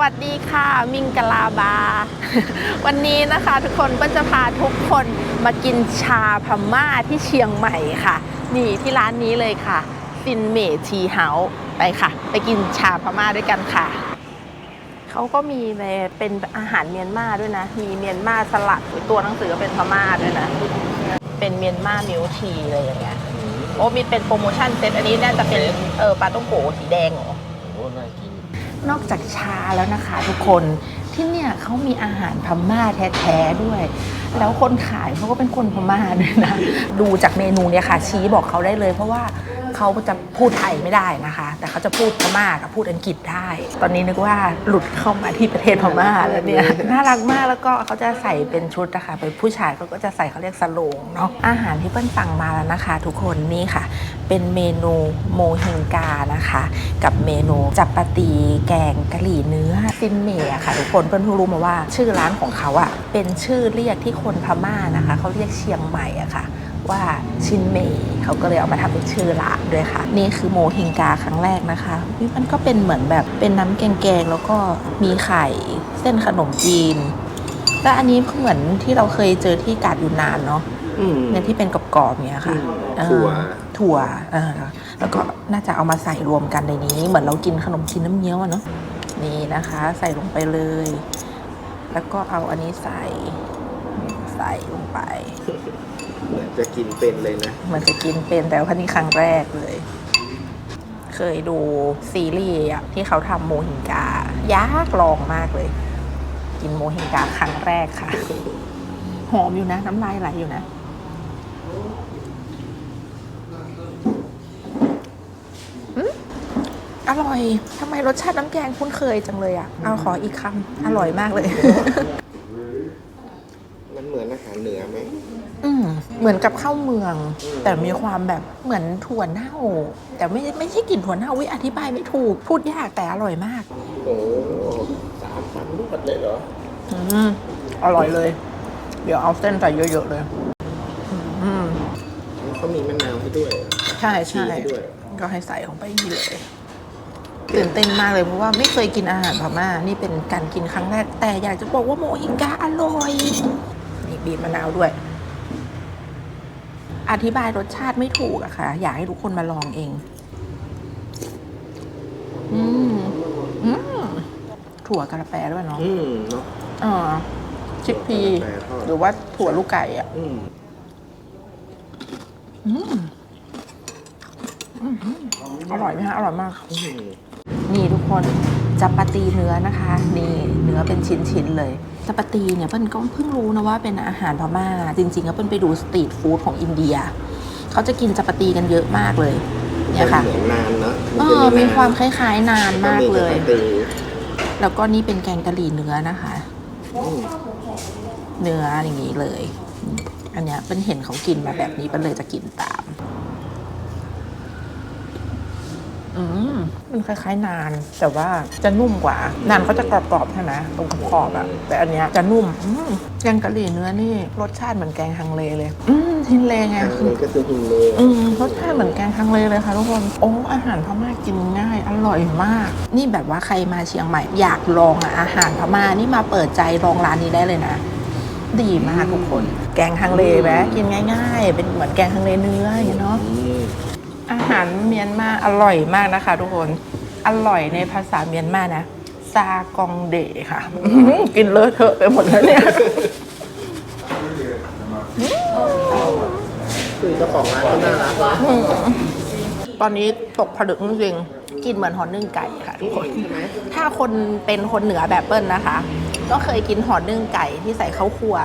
วัสดีค่ะมิงกลาบา วันนี้นะคะทุกคนก็จะพาทุกคนมากินชาพม่าที่เชียงใหม่ค่ะ นี่ที่ร้านนี้เลยค่ะซินเมทีเฮาส์ไปค่ะ ไปกินชาพม่าด้วยกันค่ะ เขาก็มีเป็นอาหารเมียนมาด้วยนะ มีเมียนมาสลัดตัวหนังสือก็เป็นพม่าด้วยนะ เป็นเมียนมามิลทีอะไรอย่างเงี้ยโอ้มีเป็นโปรโมชั่นเซตอันนี้น่าจะเป็นเออปลาต้องโกสีแดงเหรอโอ้น่ากิน นอกจากชาแล้วนะคะทุกคนที่เนี่ยเขามีอาหารพม่าแท้ๆด้วย แล้วคนขายเขาก็เป็นคนพม่าด้วยนะ ดูจากเมนูเนี่ยค่ะ ชี้บอกเขาได้เลยเพราะว่า เขาจะพูดไทยไม่ได้นะคะ แต่เขาจะพูดพม่ากับพูดอังกฤษได้ ตอนนี้นึกว่าหลุดเข้ามาที่ประเทศพม่าแล้วเนี่ยน่ารักมากแล้วก็เขาจะใส่เป็นชุดนะคะเป็นผู้ชายเขาก็จะใส่เขาเรียกสโลงเนาะอาหารที่เปิ้ลสั่งมาแล้วนะคะ ทุกคนนี่ค่ะ เป็นเมนูโมฮิงกานะคะ กับเมนูจับปาตีแกงกะหรี่เนื้อซินเมย์อะค่ะทุกคนเพื่อนเพิ่งรู้มาว่า ชื่อร้านของเขาอะเป็นชื่อเรียกที่คนพม่านะคะเขาเรียกเชียงใหม่อะค่ะ ว่าชินเมย์เขาก็เลยเอามาทำเป็นชื่อร้านด้วยค่ะ นี่คือโมฮิงกาครั้งแรกนะคะนี่มันก็เป็นเหมือนแบบเป็นน้ำแกงๆแล้วก็มีไข่เส้นขนมจีนและอันนี้เหมือนที่เราเคยเจอที่กาดยูนานเนาะอืมเนี่ยที่เป็นกรอบๆเนี่ยค่ะอืมเออถั่วถั่วเออแล้วก็น่าจะเอามาใส่รวมกันในนี้ เหมือนเรากินขนมจีนน้ำเงี้ยวอะเนาะนี่นะคะ ใส่ลงไปเลย แล้วก็เอาอันนี้ใส่ใส่ลงไป เหมือนจะกินเป็นเลยนะ มันจะกินเป็นแต่ว่านี่ครั้งแรกเลย เคยดูซีรีส์อะที่เขาทำโมหิงกายากลองมากเลย กินโมหิงกาครั้งแรกค่ะ หอมอยู่นะ น้ำลายไหลอยู่นะ อร่อยทำไมรสชาติน้ำแกงคุ้นเคยจังเลยอะเอาขออีกคำอร่อยมากเลย มันเหมือนอาหารเหนือไหม อืม เหมือนกับข้าวเมืองอืมแต่มีความแบบเหมือนถั่วเน่า แต่ไม่ไม่ใช่กลิ่นถั่วเน่าวิอธิบายไม่ถูกพูดยากแต่อร่อยมากโอ้สามพันรวดเลยเหรออืมอร่อยเลย เดี๋ยวเอาเส้นใส่เยอะๆเลยอืมเขามีมะนาวให้ด้วย ใช่ใช่ชีสด้วยก็ให้ใส่ลงไปอย่างนี้เลยตื่นเต้นมากเลยเพราะว่าไม่เคยกินอาหารพม่า นี่เป็นการกินครั้งแรก แต่อยากจะบอกว่าโมฮิงกาอร่อย นี่บีบมะนาวด้วย อธิบายรสชาติไม่ถูกอะค่ะ อยากให้ทุกคนมาลองเอง อืมอืมถั่วกระแปด้วยเนาะอืมเนาะอ่าชิคพีแปรทอดหรือว่าถั่วลูกไก่อะอืมอืมอืมอร่อยไหมคะอร่อยมาก อืม นี่ทุกคนจัปาตีเนื้อนะคะ นี่เนื้อเป็นชิ้นๆเลยจัปาตีเนี่ยเปิ้ลก็เพิ่งรู้นะว่าเป็นอาหารพม่า จริงๆแล้วเปิ้ลไปดูสตรีทฟู้ดของอินเดีย เขาจะกินจัปาตีกันเยอะมากเลยเนี่ยค่ะเหมือนนานเนาะเออมีความคล้ายๆนานมากเลยก็มีแต่ปกติแล้วก็นี่เป็นแกงกะหรี่เนื้อนะคะอืมเนื้ออย่างนี้เลย อันเนี้ยเป็นเห็นเขากินมาแบบนี้เป็นเลยจะกินตาม อืมมันคล้ายๆนาน แต่ว่าจะนุ่มกว่า นานเขาจะกรอบๆใช่ไหมตรงขอบๆอะแต่อันเนี้ยจะนุ่มอืมแกงกะหรี่เนื้อนี่รสชาติเหมือนแกงฮังเลเลย อืมฮินเลไงอันนี้ก็คือฮินเลอืมรสชาติเหมือนแกงฮังเลเลยค่ะทุกคน โอ้อาหารพม่ากินง่าย อร่อยมาก นี่แบบว่าใครมาเชียงใหม่ อยากลองอะอาหารพม่านี่มาเปิดใจลองร้านนี้ได้เลยนะ ดีมากทุกคน แกงฮังเลไหมกินง่าย ๆ เป็นเหมือนแกงฮังเลเนื้ออย่างเงี้ยเนาะ อืม อาหารเมียนมาอร่อยมากนะคะ ทุกคน อร่อยในภาษาเมียนมานะ ซากองเดค่ะ กินเลอะเทอะไปหมดแล้วเนี่ย คือเจ้าของร้านก็น่ารักตอนนี้ตกผลึกจริงๆกินเหมือนหอนึ่งไก่ค่ะทุกคน ถ้าคนเป็นคนเหนือแบบเปิ้ลนะคะ ก็เคยกินหอนึ่งไก่ที่ใส่ข้าวคั่ว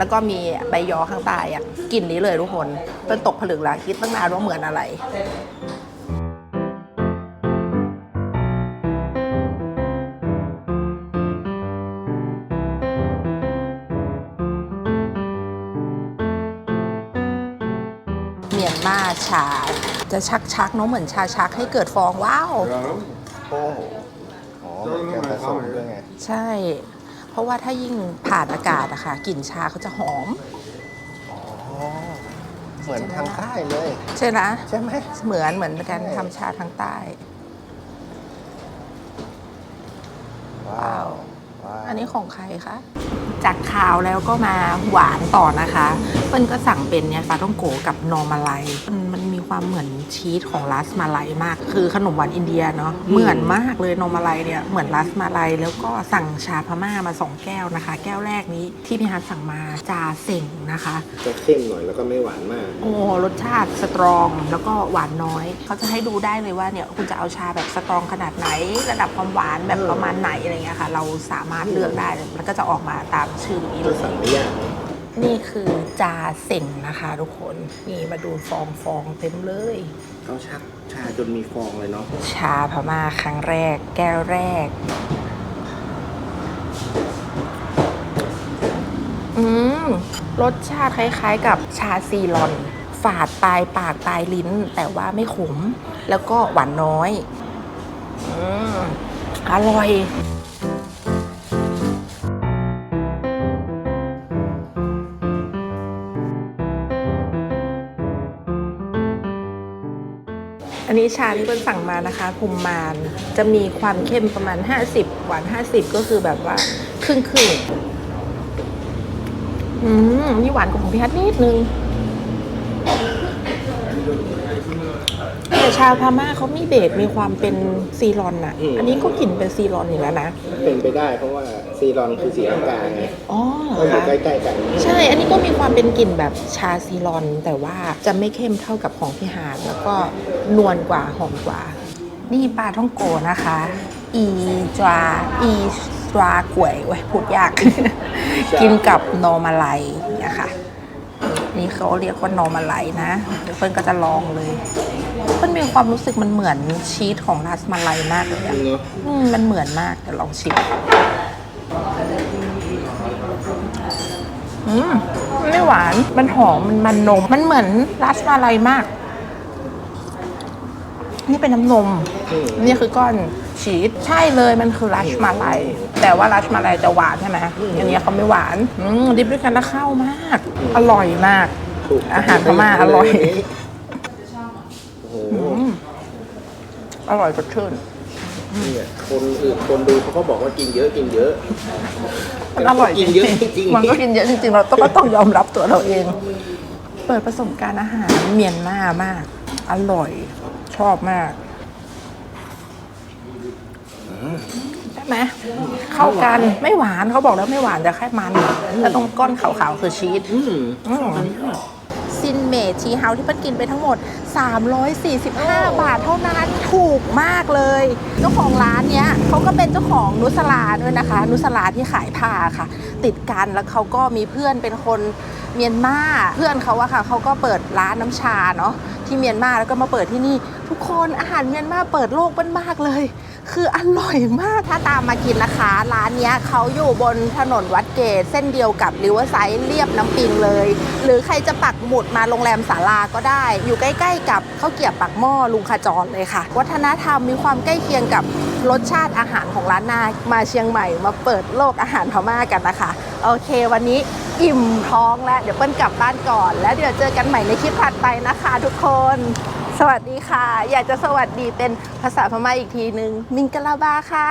แล้วก็มีใบยอข้างใต้อะกลินนี้เลยทุกคนเปิ้ลตกผลึกแล้วคิดตั้งนานว่าเหมือนอะไรเมียนมาชา จะชักชักๆเนาะเหมือนชาชักให้เกิดฟองว้าว โอ้โหอ๋อเหมือนแกงผสมด้วยไง ใช่ เพราะว่าถ้ายิ่งผ่านอากาศอะค่ะกลิ่นชาเขาจะหอม อ๋อเหมือนทางใต้เลย ใช่ไหมใช่ไหม เหมือนเหมือนการทำชาทางใต้อว้าวว้าวอันนี้ของใครคะ จากขาวแล้วก็มาหวานต่อนะคะ เปิ้ลก็สั่งเป็นเนี่ยปลาต้องโกกับนอร์มาไลมันมันมี ความเหมือนชีสของรัสมาไลมาก คือขนมหวานอินเดียเนาะเหมือนมากเลยนอร์มาไลเนี่ยเหมือนรัสมาไลแล้วก็สั่งชาพม่ามาสองแก้วนะคะ แก้วแรกนี้ที่พี่ฮัทสั่งมาจาเส่งนะคะ จะเข้มหน่อยแล้วก็ไม่หวานมาก โอ้รสชาติสตรองแล้วก็หวานน้อย เขาจะให้ดูได้เลยว่าเนี่ยคุณจะเอาชาแบบสตรองขนาดไหน ระดับความหวานแบบประมาณไหนอะไรเงี้ยค่ะ เราสามารถเลือกได้แล้วก็จะออกมาตามชื่อนี้เลจะยสั่งไม่ยาก นี่คือจาเส่งนะคะทุกคน นี่มาดูฟองฟองเต็มเลย เขาชักชาจนมีฟองเลยเนาะ ชาพม่าครั้งแรก แก้วแรก อืม รสชาติคล้ายๆกับชาซีรอน ฝาดปลายปากปลายลิ้น แต่ว่าไม่ขม แล้วก็หวานน้อย อืม อร่อย อันนี้ชาที่เปิ้ลสั่งมานะคะภูมิมานจะมีความเข้มประมาณ 50 หวาน 50 ก็คือแบบว่าครึ่งครึ่งๆอืมนี่หวานกว่าของพี่ฮัทนิดนึงแต่ชาพม่าเขามีเบสมีความเป็นซีรอนอะอันนี้ก็กลิ่นเป็นซีรอนอยู่แล้วนะ เป็นไปได้เพราะว่าซีรอนคือสีลังกาไงอ๋อก็อยู่ค่ะใกล้ๆกันใช่ อันนี้ก็มีความเป็นกลิ่นแบบชาซีรอน แต่ว่าจะไม่เข้มเท่ากับของพี่ฮาร์ดแล้วก็ นวลกว่าหอมกว่า นี่ปลาท่องโกนะคะ อีจราอีจรากวยไว้ยพูดยาก กินกับนอร์มาไลเนี่ยค่ะ นี่เขาเรียกว่านอร์มาไลนะเดี๋ยวเพิ่นก็จะลองเลยเพิ่นมีความรู้สึกมันเหมือนชีสของราสมาไลมากเลยอะเนาะอืมมันเหมือนมากเดี๋ยวลองชิมอืมมันไม่หวาน มันหอม มันมันนม มันเหมือนราสมาลัยมาก นี่เป็นน้ำนมอืมนี่คือก้อนชีสใช่เลยมันคือราสมาลัยแต่ว่าราสมาลัยจะหวานใช่ไหมอันนี้เขาไม่หวานอืมดิบด้วยกันแล้วเข้ามาก อร่อยมากถูกอาหารพม่าอร่อยโอ้โหอืมอร่อยสดชื่นเนี่ยคนอื่นคนดูเขาก็บอกว่ากินเยอะกินเยอะมันอร่อยกินเยอะจริงๆมันก็กินเยอะจริงๆ เราต้องก็ต้องยอมรับตัวเราเอง เปิดประสบการณ์อาหารเมียนมามาก อร่อยช อบมากใช่ไหมเข้ากันไม่หวานเขาบอกแล้วไม่หวานแต่แค่มันแล้วตรงก้อนขาวๆคือชีสอืมอืมซินเมททีเฮาที่เพิ่นกินไปทั้งหมด 345 บาทเท่านั้น ถูกมากเลยเจ้าของร้านเนี้ยเขาก็เป็นเจ้าของนุสลาด้วยนะคะ นุสลาที่ขายผ้าค่ะ ติดกันแล้วเขาก็มีเพื่อนเป็นคนเมียนมาเพื่อนเขาอะค่ะเขาก็เปิดร้านน้ำชาเนาะที่เมียนมาแล้วก็มาเปิดที่นี่ ทุกคนอาหารเมียนมาเปิดโลกบ้านมากเลย คืออร่อยมาก ถ้าตามมากินนะคะ ร้านนี้เขาอยู่บนถนนวัดเกต เส้นเดียวกับริเวอร์ไซด์เรียบน้ำปิงเลย หรือใครจะปักหมุดมาโรงแรมศาลาก็ได้ อยู่ใกล้ ๆ กับข้าวเกรียบปักหม้อลุงขจรเลยค่ะ วัฒนธรรมมีความใกล้เคียงกับรสชาติอาหารของร้านนามาเชียงใหม่มาเปิดโลกอาหารพม่ากันนะคะ โอเค วันนี้อิ่มท้องแล้ว เดี๋ยวเปิ้ลกลับบ้านก่อน แล้วเดี๋ยวเจอกันใหม่ในคลิปถัดไปนะคะ ทุกคน สวัสดีค่ะ อยากจะสวัสดีเป็นภาษาพม่าอีกทีนึง มิงกะลาบาค่ะ